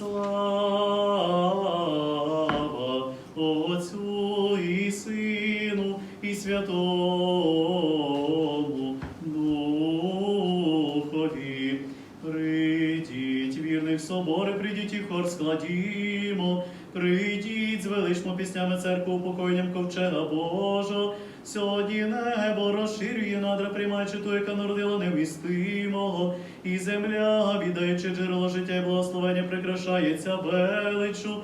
Слава Отцю і Сину і Святому Прийдіть, вірних собори, прийдіть і хор складімо. Прийдіть, звеличмо піснями церкву упокоєнням ковчега Божого. Сьогодні небо розширює надра, приймаючи ту, яка народила невмістимого, і земля, віддаючи джерело життя і благословення, прикрашається величу.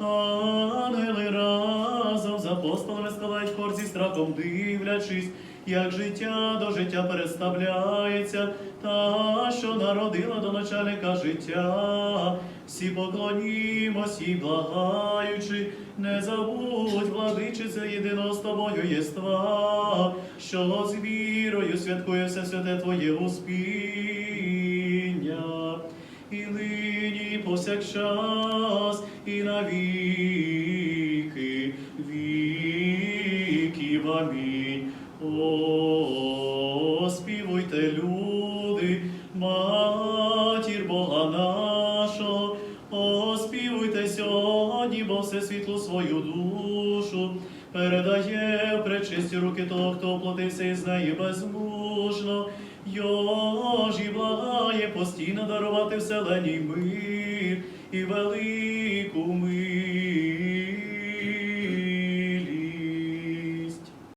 Ангели апостолами складають хор зі страхом дивлячись, як життя до життя переставляється, та, що народила до начальника життя. Всі поклонімось і благаючи, не забудь, владичице єдиного з тобою єства, що з вірою святкує все святе Твоє успіння. І нині, і повсякчас, і навіки Амінь. О, співуйте, люди, матір Бога нашого, оспівуйте сьогодні, бо все світло свою душу передає пречисті руки того, хто оплатився із неї безмужно, Йожі благає постійно дарувати вселеній мир і велику мир.